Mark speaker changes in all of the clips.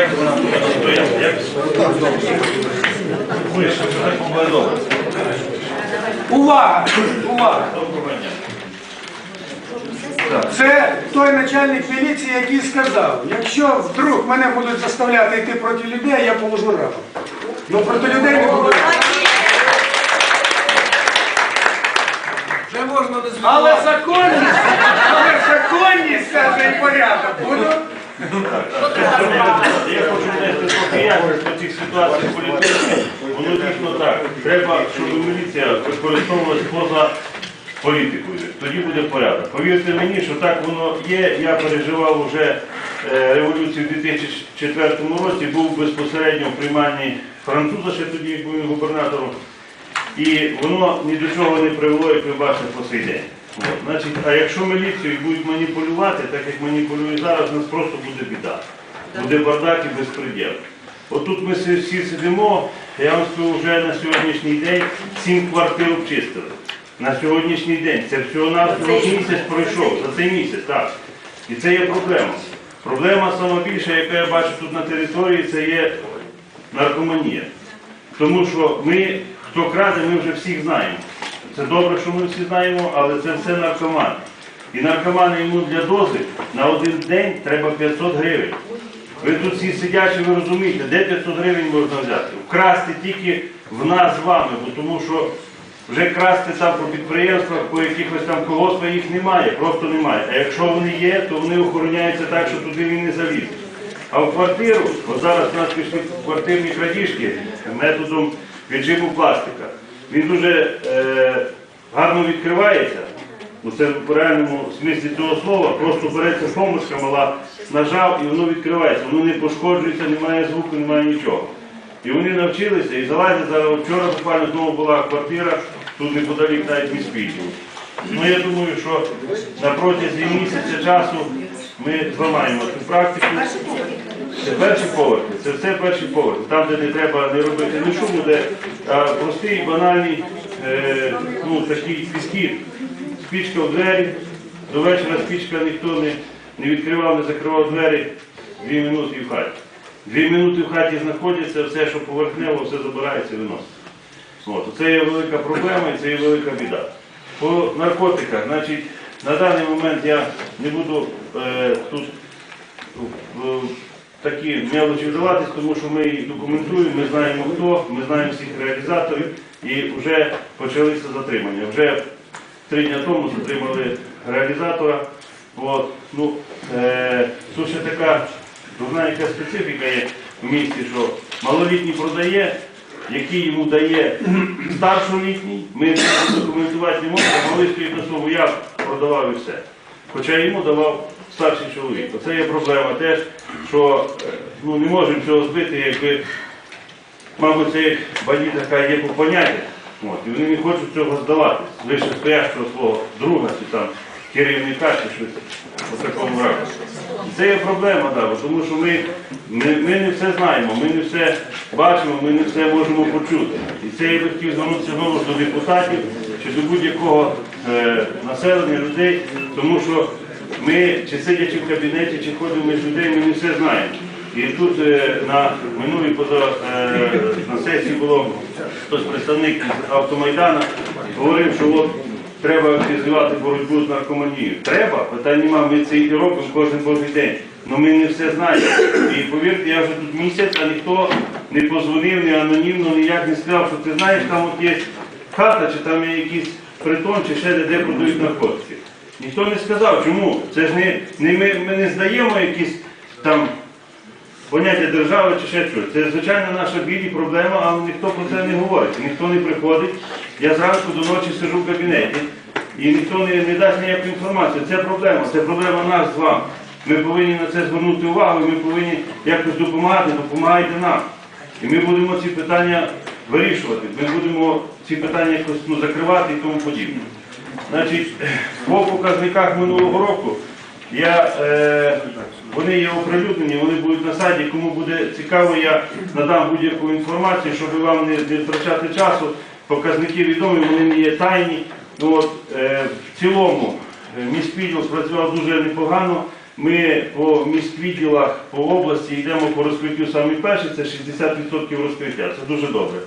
Speaker 1: Як вона стояла? Як?
Speaker 2: Увага! Увага! Це той начальник міліції, який сказав, якщо вдруг мене будуть заставляти йти проти людей, я положу рапорт. Ну проти людей не буду.
Speaker 3: Вже можна не
Speaker 2: Але законність, але законність каже і порядок. Буду.
Speaker 1: Я хочу внести трохи ясність по цих ситуаціях політичних. Воно дійсно так. Треба, щоб міліція використовувалась поза політикою. Тоді буде порядок. Повірте мені, що так воно є. Я переживав вже е, революцію в 2004 році, був безпосередньо в прийманні француза, ще тоді був губернатором. І воно ні до чого не привело, як ви бачите, по сей день. От. Значить, а якщо міліцію будуть маніпулювати, так як маніпулюють зараз, у нас просто буде біда. Буде бардак і безпреділ. Отут ми всі сидимо, я вам скажу, вже на сьогоднішній день сім квартир обчистили. На сьогоднішній день. Це всього на місяць пройшов, за цей місяць, так. І це є проблема. Проблема сама більша, яка я бачу тут на території, це є наркоманія. Тому що ми, хто краде, ми вже всіх знаємо. Це добре, що ми всі знаємо, але це все наркомани. І наркомани йому для дози на один день треба 500 гривень. Ви тут всі сидячі, ви розумієте, де 500 гривень можна взяти? Вкрасти тільки в нас з вами, бо тому що вже красти там по підприємствах, по якихось там колгоспах їх немає, просто немає. А якщо вони є, то вони охороняються так, що туди він не залізе. А в квартиру, от зараз у нас пішли квартирні крадіжки методом віджиму пластика. Він дуже е, гарно відкривається. Ну, це в реальному смислі цього слова, просто береться помишка мала, нажав і воно відкривається. Воно не пошкоджується, немає звуку, немає нічого. І вони навчилися і залазять зараз. Вчора буквально знову була квартира, тут неподалік навіть міськ відділ. Ну я думаю, що на протязі місяця часу ми зламаємо цю практику. Це перші поверхи, це все перші поверхи. Там, де не треба не робити ні шуму, де а, простий, банальний, е, ну, такий підхід. Спічка в двері, до вечора спічка ніхто не, не відкривав, не закривав двері, дві минути в хаті. Дві минути в хаті знаходяться, все, що поверхнево, все забирається і виноситься. Це є велика проблема і це є велика біда. По наркотиках, значить, на даний момент я не буду е, тут в такі мелочі вдаватись, тому що ми їх документуємо, ми знаємо хто, ми знаємо всіх реалізаторів і вже почалися затримання. Вже три дні тому затримали реалізатора. От, ну, е, тут ще така дурна яка специфіка є в місті, що малолітній продає, який йому дає старшолітній, ми документувати не можемо, малий стоїть на слову, я продавав і все. Хоча йому давав старший чоловік. Оце є проблема теж, що е, ну, не можемо цього збити, якби, мабуть, це як бандит така є по поняття. І вони не хочуть цього здавати. Лише стоящого свого друга чи там керівника чи щось у такому ракурсі. Це є проблема, да, тому що ми, ми, ми не все знаємо, ми не все бачимо, ми не все можемо почути. І це я би хотів звернутися знову до депутатів чи до будь-якого населення, людей, тому що ми, чи сидячи в кабінеті, чи ходимо між людей, ми не все знаємо. І тут е, на минулій поза, е, на сесії було хтось представник із автомайдана, говорив, що от треба активізувати боротьбу з наркоманією. Треба, питань нема, ми це і робимо кожен божий день. Але ми не все знаємо. І повірте, я вже тут місяць, а ніхто не позвонив, не анонімно, ніяк не сказав, що ти знаєш, там от є хата, чи там є якийсь притон, чи ще де, де продають наркотики. Ніхто не сказав, чому? Це ж не, не ми, ми не здаємо якісь там поняття держави чи ще щось. Це звичайно наша білі проблема, але ніхто про це не говорить. Ніхто не приходить. Я зранку до ночі сижу в кабінеті і ніхто не, не дасть ніяку інформацію. Це проблема, це проблема нас з вами. Ми повинні на це звернути увагу, ми повинні якось допомагати, допомагайте нам. І ми будемо ці питання вирішувати. Ми будемо ці питання якось ну, закривати і тому подібне. Значить, по показниках минулого року я, е, вони є оприлюднені, вони будуть на сайті. Кому буде цікаво, я надам будь-яку інформацію, щоб вам не, не втрачати часу. Показники відомі, вони не є тайні. Ну, от, е, в цілому е, міськвідділ спрацював дуже непогано. Ми по міськвідділах по області йдемо по розкриттю саме перше, це 60% розкриття. Це дуже добре.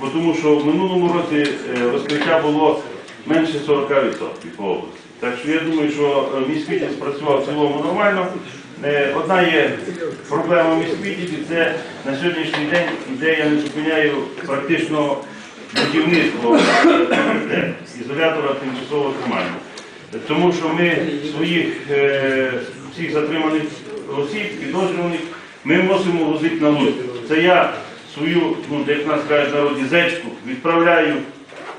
Speaker 1: Бо тому що в минулому році е, розкриття було менше 40% по області. Так що я думаю, що е, міськвідділ спрацював в цілому нормально. Е, Одна є проблема міськвідділі, це на сьогоднішній день, де я не зупиняю практично будівництво ізолятора тимчасового тримання. Тому що ми своїх всіх затриманих осіб, підозрюваних, ми мусимо возити на Луцьк. Це я свою, ну, як нас кажуть народі, зечку відправляю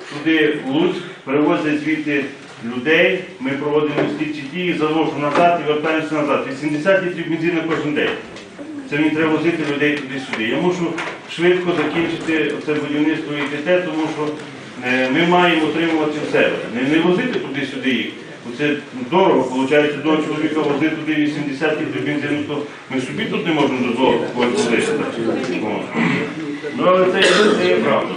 Speaker 1: туди в Луцьк, привозять звідти людей, ми проводимо слідчі дії, завожу назад і вертаємося назад. 80 літрів бензину кожен день. Це мені треба возити людей туди-сюди. Я мушу швидко закінчити це будівництво ІТТ, тому що е, ми маємо отримувати в себе. Не, не возити туди-сюди їх. Це дорого, виходить, до чоловіка возити туди 80 літрів бензину, то ми собі тут не можемо дозволити возити. Ну, але це, це є правда.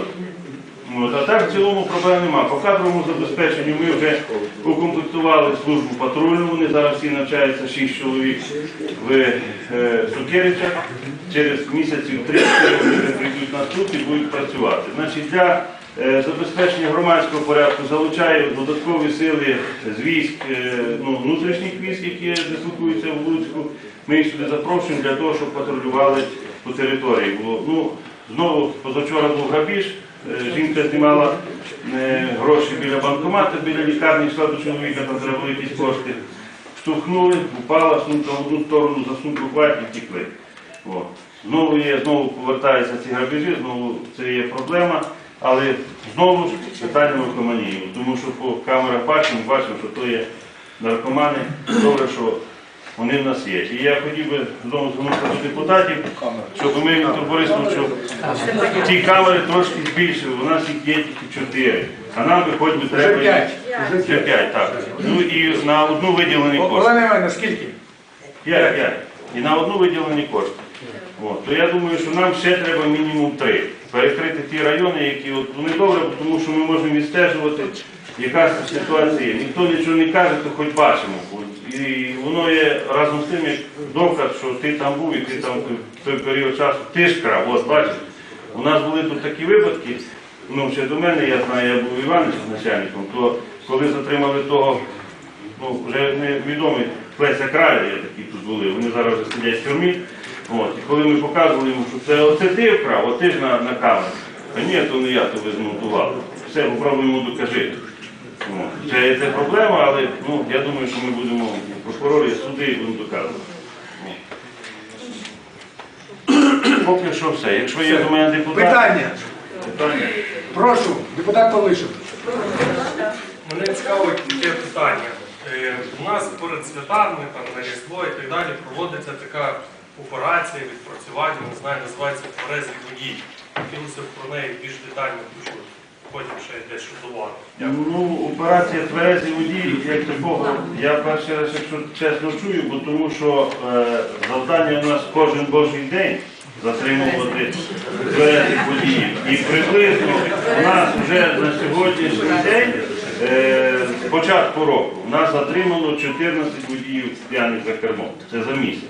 Speaker 1: От, а так в цілому проблем нема. По кадровому забезпеченню ми вже укомплектували службу патрульну. Вони зараз всі навчаються 6 чоловік в е, Сукеричах. Через місяців 3 вони прийдуть на суд і будуть працювати. Значить, для забезпечення громадського порядку залучаю додаткові сили з військ, е, ну, внутрішніх військ, які дислокуються в Луцьку. Ми їх сюди запрошуємо для того, щоб патрулювали по території. Ну, знову позавчора був грабіж. Е, Жінка знімала е, гроші біля банкомату, біля лікарні, йшла до чоловіка, там треба було якісь кошти. Штовхнули, упала, сумка в одну сторону, за сумку хватить і втекли. Знову є, знову повертаються ці грабежі, знову це є проблема. Але знову ж питання наркоманії. Тому що по камерах бачимо, бачимо, що то є наркомани. Добре, що вони в нас є. І я хотів би знову звернутися до депутатів, щоб ми Віктор Борисович, щоб ці камери трошки збільшили. У нас їх є тільки чотири. А нам би хоч би треба їх-
Speaker 2: Вже п'ять,
Speaker 1: так. Ну і на одну виділені кошти.
Speaker 2: Олена Івановна, скільки?
Speaker 1: П'ять, п'ять. І на одну виділені кошти. От. То я думаю, що нам ще треба мінімум три. Перекрити ті райони, які от, вони добре, тому що ми можемо відстежувати, яка ситуація. Ніхто нічого не каже, то хоч бачимо. І воно є разом з тим, як доказ, що ти там був і ти там в той період часу ти. От бачиш. У нас були тут такі випадки, ну ще до мене, я знаю, я був Іванович начальником, то коли затримали того ну, вже невідомий Леся Краля, є такі тут були, вони зараз вже сидять в тюрмі. От, і коли ми показували йому, що це оце ти вкрав, ти ж на, на камері. А ні, то не я, то ви змонтували. Все, попробуй йому докажи. От. Це, це проблема, але ну, я думаю, що ми будемо прокурори, суди і будемо доказувати. Поки що все. Якщо є до мене депутати,
Speaker 2: Питання.
Speaker 1: питання.
Speaker 2: Прошу, депутат Павлишин.
Speaker 3: Мене цікавить таке питання. Е, У нас перед святами, там, на Різдво і так далі, проводиться така операція, відпрацювання, не знаю, називається тверезий водій. Хотілося б про неї більш детально почути. Потім ще десь шутувати.
Speaker 1: Ну, операція тверезий водій, як такого, я перший раз, якщо чесно чую, бо тому що е, завдання у нас кожен божий день затримувати тверезих водіїв. І приблизно у нас вже на сьогоднішній день, е, з початку року, у нас затримано 14 водіїв п'яних за кермом. Це за місяць.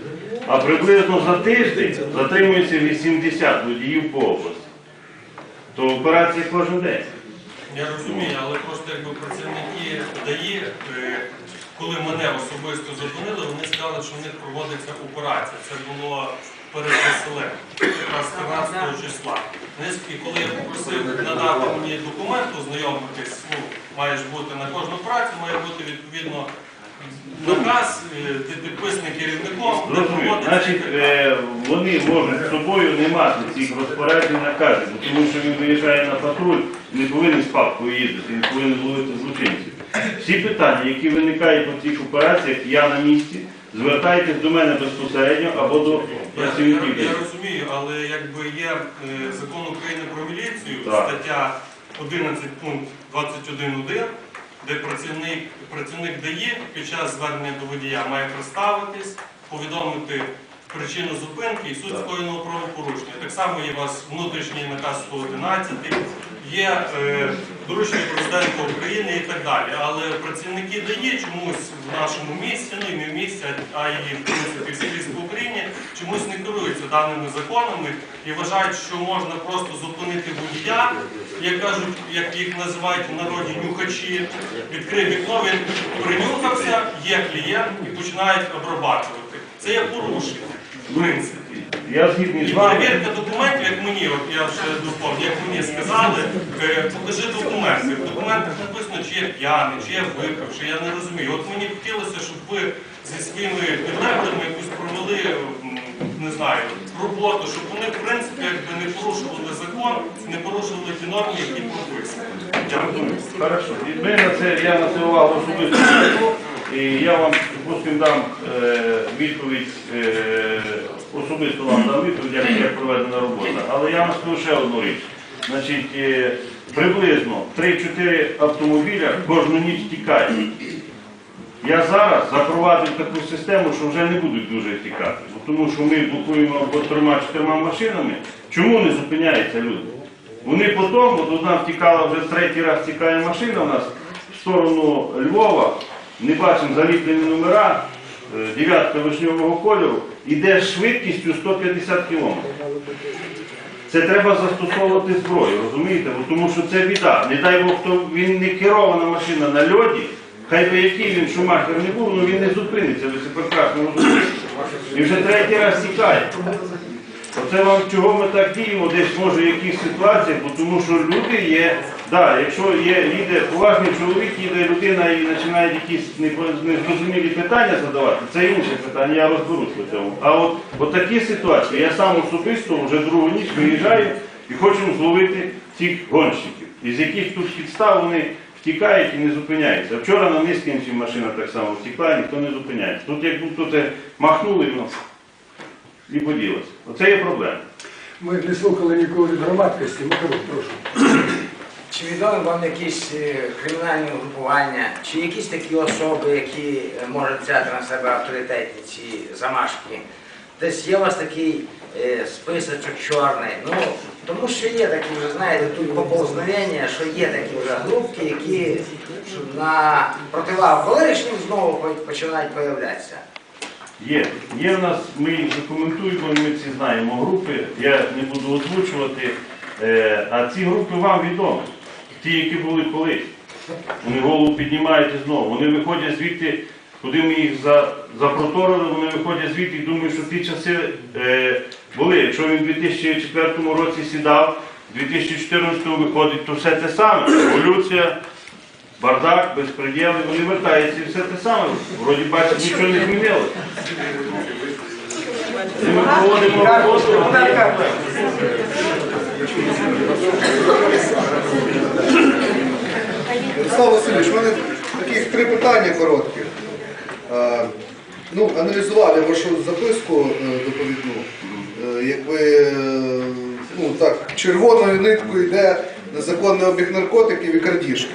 Speaker 1: А приблизно за тиждень затримується 80 водіїв по області. То операція кожен день.
Speaker 3: Я розумію, але просто якби працівники ДАІ, е, коли мене особисто зупинили, вони сказали, що в них проводиться операція. Це було перед веселем, якраз 13 числа. І коли я попросив надати мені документ, ознайомитись, ну, маєш бути на кожну працю, має бути відповідно наказ, е, ти підписаний керівником,
Speaker 1: Зрозуміло.
Speaker 3: проводиться.
Speaker 1: Значить, е, вони можуть з собою не мати цих розпоряджень наказів, бо тому що він виїжджає на патруль, не повинен з папкою їздити, не повинен ловити злочинців. Всі питання, які виникають по цих операціях, я на місці, звертайтесь до мене безпосередньо або до
Speaker 3: Я, я,
Speaker 1: працівників.
Speaker 3: я розумію, але якби є е, закон України про міліцію,
Speaker 1: Так.
Speaker 3: стаття 11 пункт 21.1, де працівник, працівник дає під час звернення до водія має представитись, повідомити причину зупинки і суть скоєного правопорушення. Так само є у вас внутрішній наказ 111, є е, доручення президента України і так далі. Але працівники ДАІ чомусь в нашому місті, ну і не в місті, а і в принципі скрізь по Україні, чомусь не керуються даними законами і вважають, що можна просто зупинити водія, як кажуть, як їх називають в народі нюхачі, відкрив вікно, він принюхався, є клієнт і починають обрабатувати. Це є порушення, в принципі.
Speaker 1: Я згідний з вами.
Speaker 3: перевірка документів, як мені, от я вже доповню, як мені сказали, е, покажи документи. В документах написано, чи я п'яний, чи я випив, чи я не розумію. От мені хотілося, щоб ви зі своїми підлеглими якусь провели, не знаю, роботу, щоб вони, в принципі, якби не порушували закон, не порушували ті норми, які прописані. Дякую.
Speaker 1: Хорошо. Ми на це, я на це увагу особисто і я вам, допустим, дам е, відповідь, е, особисто вам дам відповідь, як, проведена робота. Але я вам скажу ще одну річ. Значить, е, приблизно 3-4 автомобіля кожну ніч тікають. Я зараз запровадив таку систему, що вже не будуть дуже тікати. Тому що ми блокуємо по трьома-чотирма машинами. Чому не зупиняються люди? Вони потім, от одна втікала вже третій раз тікає машина у нас в сторону Львова, не бачимо заліплені номера, дев'ятка вишньового кольору, іде з швидкістю 150 км. Це треба застосовувати зброю, розумієте? Бо Тому що це біда. Не дай Бог, хто він не керована машина на льоді, хай би який він шумахер не був, ну він не зупиниться, ви це прекрасно розумієте. І вже третій раз тікає. Оце вам чого ми так діємо, десь може в якихось ситуаціях, бо тому що люди є, да, якщо є їде поважний чоловік, їде людина і починає якісь незрозумілі питання задавати, це інше питання, я розберусь по цьому. А от, от такі ситуації, я сам особисто вже другу ніч виїжджаю і хочу зловити цих гонщиків, із яких тут підстав вони втікають і не зупиняються. Вчора на Низкінці машина так само втекла, і ніхто не зупиняється. Тут як будто махнули, воно і поділося. Оце є проблема.
Speaker 2: Ми не слухали нікого від громадськості. Михайло, прошу.
Speaker 4: Чи відомі вам якісь е, кримінальні групування, чи якісь такі особи, які е, можуть взяти на себе авторитетні ці замашки? Десь є у вас такий е, списочок чорний. Ну, тому що є такі вже, знаєте, тут поповзновення, що є такі вже групки, які на противагу колишнім знову починають появлятися.
Speaker 1: Є. Є в нас, ми їх документуємо, ми всі знаємо групи, я не буду озвучувати, а ці групи вам відомі. Ті, які були колись. Вони голову піднімають і знову. Вони виходять звідти, куди ми їх запроторили, вони виходять звідти і думають, що ті часи е, були. Якщо він у 2004 році сідав, у 2014 виходить, то все те саме. Еволюція, бардак, безпреділ, вони вертаються і все те саме. Вроді бачить, нічого не змінилося. Ми проводимо роботу.
Speaker 5: Ярослав Васильович, у мене таких три питання короткі. Е, Ну, аналізували вашу записку е, доповідну. Е, Якби ну, так, червоною ниткою йде незаконний обіг наркотиків і крадіжки.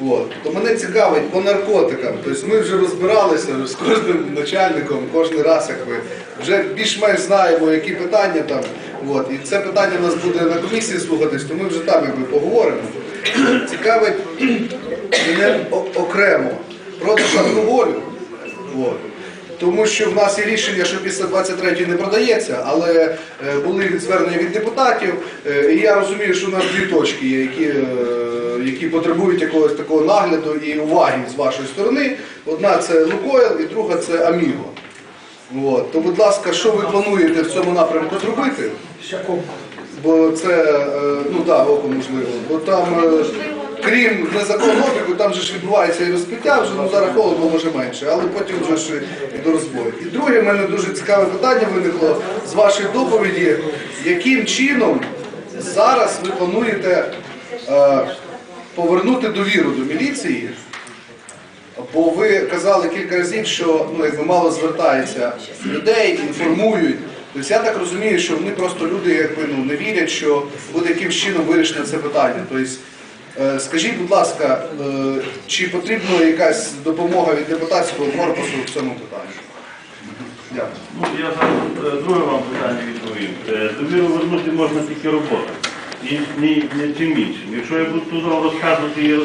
Speaker 5: От. То мене цікавить по наркотикам. Тобто ми вже розбиралися з кожним начальником, кожен раз, як ви вже більш-менш знаємо, які питання там. От. І це питання у нас буде на комісії слухатись, то ми вже там якби поговоримо. Цікавить мене окремо продаж алкоголю. От. Тому що в нас є рішення, що після 23 не продається, але е, були звернення від депутатів, е, і я розумію, що у нас дві точки є, які, е, які потребують якогось такого нагляду і уваги з вашої сторони. Одна це Лукойл і друга це Аміго. От. То, будь ласка, що ви плануєте в цьому напрямку зробити? Бо це, е, ну так, око можливо. Бо там, е, крім незаконного обігу, там же ж відбувається і розпиття, вже ну, зараз холодно може менше, але потім вже ж і до розбою. І друге, в мене дуже цікаве питання виникло з вашої доповіді, яким чином зараз ви плануєте е, повернути довіру до міліції? Бо ви казали кілька разів, що ну, якби мало звертається людей, інформують. Тобто я так розумію, що вони просто люди якби, ну, не вірять, що буде якимсь чином вирішено це питання. Тобто, е, скажіть, будь ласка, е, чи потрібна якась допомога від депутатського корпусу в цьому питанні? Дякую.
Speaker 1: Ну, я зараз е, друге вам питання відповім. Довіру вернути можна тільки робота. І ні, ні чим іншим. Якщо я буду тут розказувати і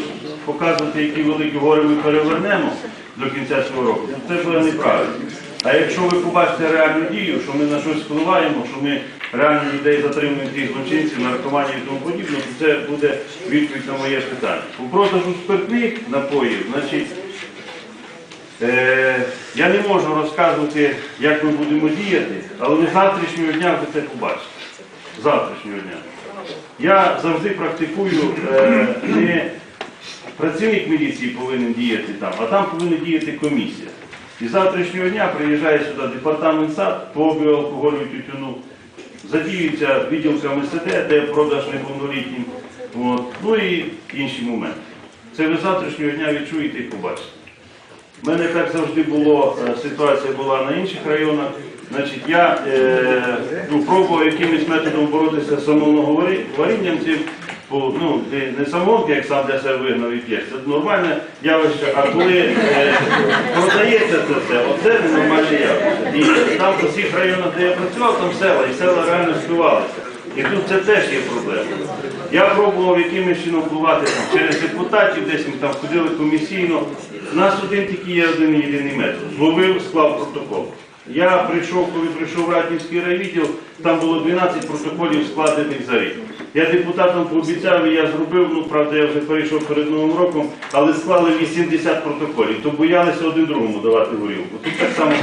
Speaker 1: показувати, які великі гори ми перевернемо до кінця цього року, то це буде неправильно. А якщо ви побачите реальну дію, що ми на щось впливаємо, що ми реально людей затримуємо тих злочинців, наркоманів і тому подібне, то це буде відповідь на моє питання. По продажу спиртних напоїв, значить, Е, я не можу розказувати, як ми будемо діяти, але ви завтрашнього дня ви це побачите. Завтрашнього дня. Я завжди практикую, е, не працівник міліції повинен діяти там, а там повинна діяти комісія. І з завтрашнього дня приїжджає сюди департамент САД по біоалкоголю і тютюну, задіюється відділками СД, де продаж неповнолітнім, ну і інші моменти. Це ви завтрашнього дня відчуєте і побачите. У мене так завжди було, е, ситуація була на інших районах. Значить, я е, ну, пробував якимось методом боротися з самоварінням цим, ну, не- самогонки, як сам для себе вигнав і п'є. Це нормальне явище, а коли е, продається це все, оце ненормальне явище. І там по всіх районах, де я працював, там села, і села реально співалися. І тут це теж є проблема. Я пробував якимось чином впливати через депутатів, десь ми там ходили комісійно. У нас один тільки є один єдиний метод. Зловив, склав протокол. Я прийшов, коли прийшов в Ратнівський райвідділ, там було 12 протоколів складених за рік. Я депутатам пообіцяв, я зробив, ну правда, я вже перейшов перед Новим роком, але склали 80 протоколів, то боялися один другому давати горілку. Тут так само.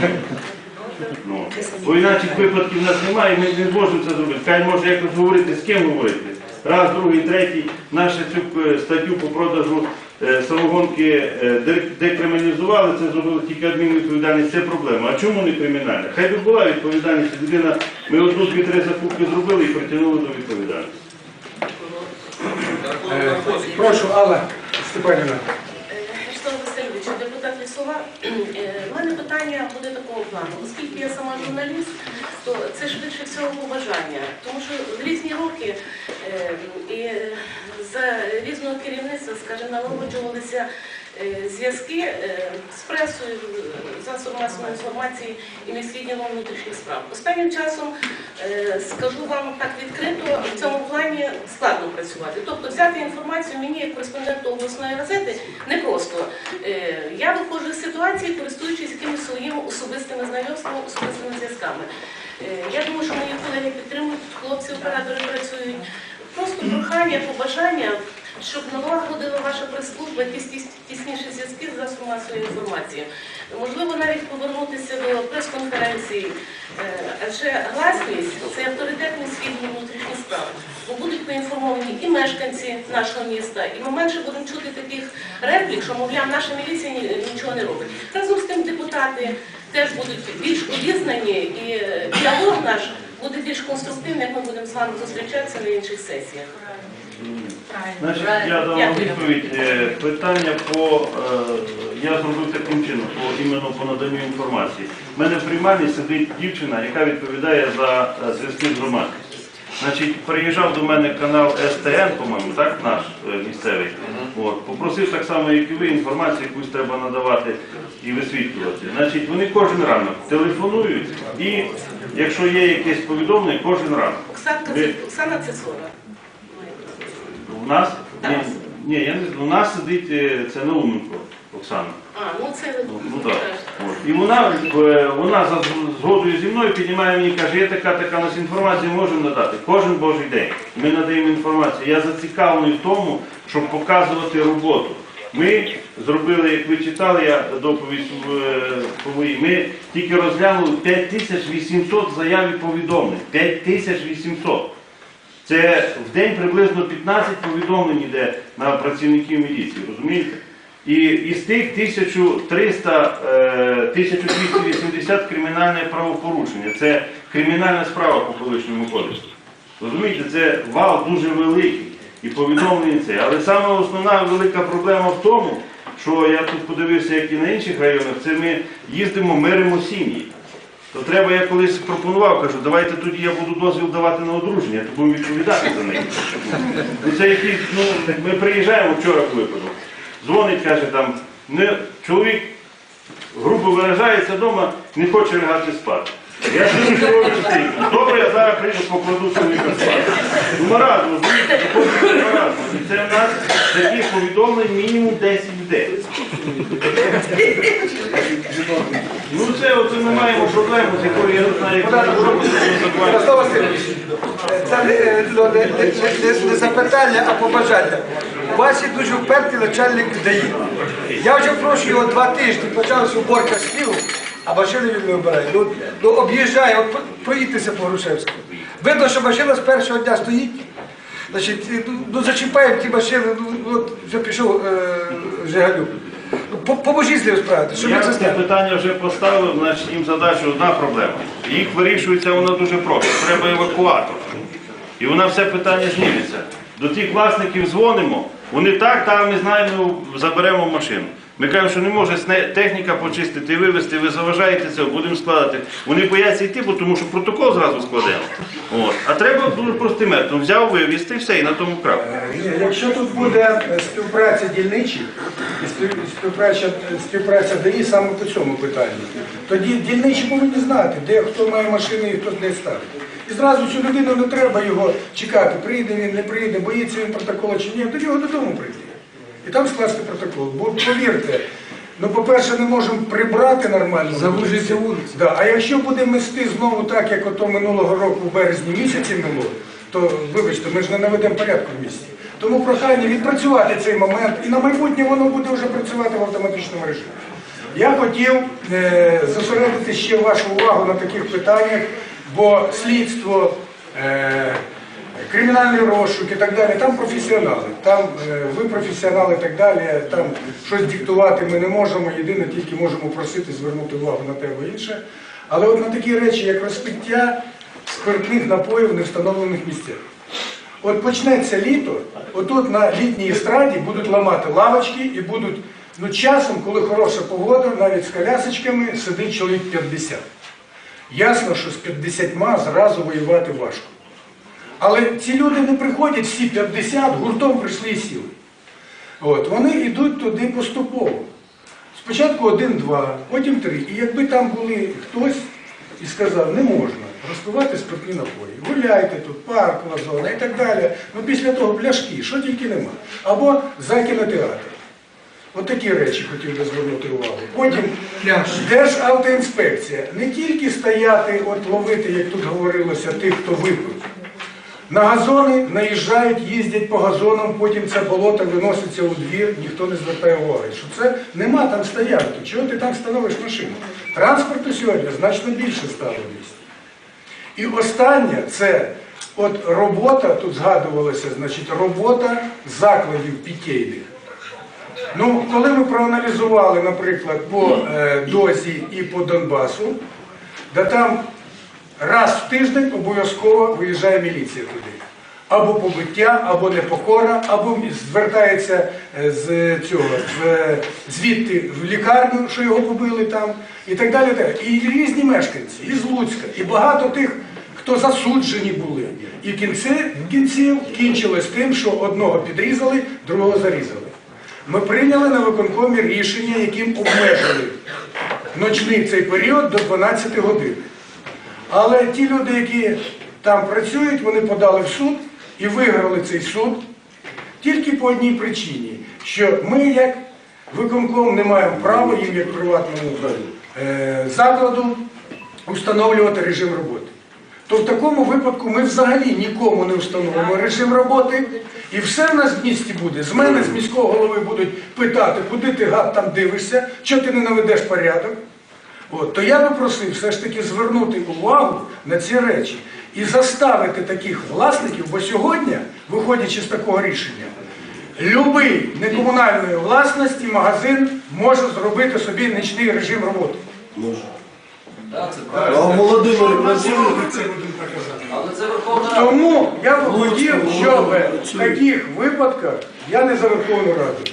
Speaker 1: Ну, бо інакших випадків в нас немає, ми не зможемо це зробити. Хай може якось говорити, з ким говорити. Раз, другий, третій. Нашу цю е, статтю по продажу самогонки е, декриміналізували, це зробили тільки адмінвідповідальність, це проблема. А чому не кримінальна? Хай би була відповідальність. Людина, ми одну, дві, три закупки зробили і притягнули до відповідальності.
Speaker 2: Е, Прошу, Алла Степанівна.
Speaker 6: Депутат Лісова. Е, У мене питання буде такого плану. Оскільки я сама журналіст, то це швидше всього побажання. Тому що в різні роки е, і за різного керівництва, скажімо, налагоджувалися е, зв'язки е, з пресою, засобами масової інформації і міськвідділом внутрішніх справ. Останнім часом, е, скажу вам так відкрито, в цьому плані складно працювати. Тобто взяти інформацію мені як кореспонденту обласної газети непросто. Е, Я виходжу з ситуації, користуючись якимись своїми особистими знайомствами, особистими зв'язками. Е, Я думаю, що мої колеги підтримують, хлопці оператори працюють. Просто прохання, побажання, щоб налагодила ваша прес-служба якісь тіс- тісніші зв'язки з засобами масової інформації. Можливо, навіть повернутися до прес-конференції, Е, адже гласність це авторитетний свідчення внутрішніх справ. Бо будуть поінформовані і мешканці нашого міста, і ми менше будемо чути таких реплік, що, мовляв, наша міліція нічого не робить. Разом з тим депутати теж будуть більш обізнані, і е, діалог наш буде більш конструктивний, як ми будемо з вами зустрічатися на інших сесіях.
Speaker 1: Значить, я дам вам відповідь. Е, Питання по е, я зробив таким чином, по іменно по наданню інформації. У мене в приймальні сидить дівчина, яка відповідає за е, зв'язки з громадськістю. Значить, приїжджав до мене канал СТН, по-моєму, так, наш е, місцевий. От, попросив так само, як і ви, інформацію якусь треба надавати і висвітлювати. Значить, вони кожен ранок телефонують і якщо є якесь повідомлення, кожен ранок.
Speaker 6: Оксанка,
Speaker 1: Ви-
Speaker 6: Оксана Цицора.
Speaker 1: У нас? Ні, ні, я не, у нас сидить е, це Науменко Оксана.
Speaker 6: А, ну це
Speaker 1: Ну, ну так. От. І вона, е, вона за згодою зі мною піднімає мені і каже, є така така нас інформація можемо надати. Кожен божий день ми надаємо інформацію. Я зацікавлений в тому, щоб показувати роботу. Ми зробили, як ви читали, я доповідь е, по моїй, ми тільки розглянули 5800 заяв і повідомлень. 5800. Це в день приблизно 15 повідомлень йде на працівників міліції, розумієте? І із тих 1300, е, 1280 кримінальне правопорушення. Це кримінальна справа по колишньому кодексу. Розумієте, це вал дуже великий і повідомлення це. Але саме основна велика проблема в тому, що я тут подивився, як і на інших районах, це ми їздимо, миримо сім'ї. То треба, я колись пропонував, кажу, давайте тоді я буду дозвіл давати на одруження, то будемо відповідати за них. Ну, це якийсь, ну, ми приїжджаємо вчора в випадок. Дзвонить, каже, там, не, чоловік грубо виражається вдома, не хоче лягати спати. Я ж не стільки. Добре, я зараз прийду покладу свою конспект. Ну, маразм, розумієте, доходить до маразму. І це в нас таких повідомлень мінімум 10 в день. Ну це оце ми маємо проблему, з якою я не знаю, як це робити.
Speaker 2: Ярослав Васильович, це не, е, ну, не, запитання, а побажання. У вас є дуже впертий начальник ДАІ. Я вже прошу його два тижні, почалася уборка снігу, а машини він не обирає. Ну, ну об'їжджає, от про- проїдьтеся по Грушевську. Видно, що машина з першого дня стоїть. Значить, ну, ну зачіпаємо ті машини, ну, от вже пішов е, Жигалюк. Ну, по- Поможіть з ним справитися, щоб
Speaker 1: Я
Speaker 2: це
Speaker 1: це питання вже поставив, значить їм задача одна проблема. Їх вирішується воно дуже просто. Треба евакуатор. І вона все питання зніметься. До тих власників дзвонимо, вони так, так, ми знаємо, заберемо машину. Ми кажемо, що не може техніка почистити, вивезти, ви заважаєте це, будемо складати. Вони бояться йти, бо тому що протокол зразу складемо. От. А треба дуже простим методом. Взяв, вивезти і все, і на тому крапку.
Speaker 2: Якщо тут буде е, співпраця дільничих і співпраця, співпраця ДАІ саме по цьому питанню, тоді дільничі повинні знати, де хто має машини і хто де ставить. І зразу цю людину не треба його чекати, прийде він, не прийде, боїться він протоколу чи ні, до нього додому прийти. І там скласти протокол. Бо повірте, ну по-перше, не можемо прибрати нормально. Завужиться вулицю. Да. А якщо буде мести знову так, як ото минулого року в березні місяці минуло, то вибачте, ми ж не наведемо порядку в місті. Тому прохання відпрацювати цей момент, і на майбутнє воно буде вже працювати в автоматичному режимі. Я хотів е, зосередити ще вашу увагу на таких питаннях, бо слідство, е, кримінальний розшук і так далі, там професіонали. Там е, ви професіонали і так далі, там щось диктувати ми не можемо, єдине тільки можемо просити звернути увагу на те або інше. Але от на такі речі, як розпиття спиртних напоїв в невстановлених місцях. От почнеться літо, отут на літній естраді будуть ламати лавочки і будуть, ну часом, коли хороша погода, навіть з колясочками сидить чоловік 50. Ясно, що з 50 зразу воювати важко. Але ці люди не приходять всі 50, гуртом прийшли і сіли. От, вони йдуть туди поступово. Спочатку один-два, потім три. І якби там були хтось і сказав, не можна розпивати спиртні напої, гуляйте тут, паркова зона і так далі. Ну після того пляшки, що тільки нема. Або за кінотеатр. От такі речі хотів би звернути увагу. Потім Державтоінспекція. Не тільки стояти, от ловити, як тут говорилося, тих, хто випив. На газони наїжджають, їздять по газонам, потім це болото виноситься у двір, ніхто не звертає уваги. Що це нема там стоянки. Чого ти там становиш машину? Транспорту сьогодні значно більше стало в місті. І останнє це от робота, тут згадувалося, значить, робота закладів пітейних. Ну, коли ми проаналізували, наприклад, по е, дозі і по Донбасу, да там раз в тиждень обов'язково виїжджає міліція туди. Або побиття, або непокора, або звертається е, з цього з, звідти в лікарню, що його побили там, і так далі. І різні мешканці, і з Луцька, і багато тих, хто засуджені були. І кінці кінців кінчилось тим, що одного підрізали, другого зарізали. Ми прийняли на виконкомі рішення, яким обмежили ночний цей період до 12 годин. Але ті люди, які там працюють, вони подали в суд і виграли цей суд тільки по одній причині, що ми, як виконком, не маємо права їм, як приватному е, закладу, встановлювати режим роботи. То в такому випадку ми взагалі нікому не встановимо режим роботи, і все в нас в місті буде. З мене, з міського голови будуть питати, куди ти гад там дивишся, що ти не наведеш порядок. От, то я би просив все ж таки звернути увагу на ці речі і заставити таких власників, бо сьогодні, виходячи з такого рішення, любий некомунальної власності магазин може зробити собі нічний режим роботи.
Speaker 5: А Володимир працює?
Speaker 2: Тому я б хотів, щоб в таких випадках я не за Верховну Раду.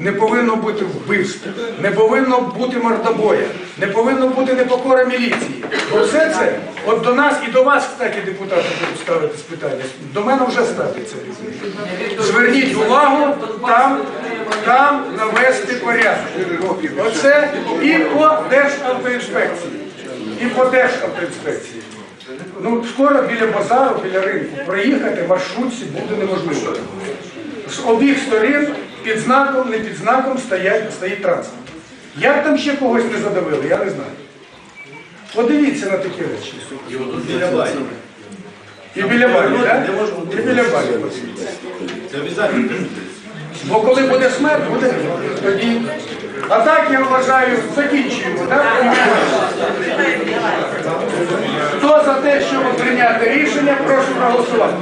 Speaker 2: Не повинно бути вбивств, не повинно бути мордобоя, не повинно бути непокора міліції. Бо все це, от до нас і до вас, кстати, депутати будуть ставити питання. До мене вже ставиться. Зверніть увагу, там, там навести порядок. Оце і по Державтоінспекції. і по Державтоінспекції. Ну, скоро біля базару, біля ринку проїхати маршрутці буде неможливо. З обох сторін під знаком, не під знаком стоять, стоїть транспорт. Як там ще когось не задавили, я не знаю. Подивіться на такі речі. І біля барі, так? І біля барі подивіться. Бо коли буде смерть, буде тоді. А так я вважаю, закінчуємо, так? Хто за те, щоб прийняти рішення, прошу проголосувати.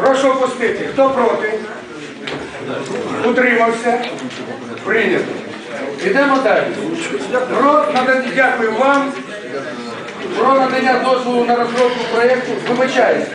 Speaker 2: Прошу опустити. Хто проти? Утримався? Прийнято. Йдемо далі. Про надання, дякую вам. Про надання дозволу на розробку проєкту. Вибачаюсь.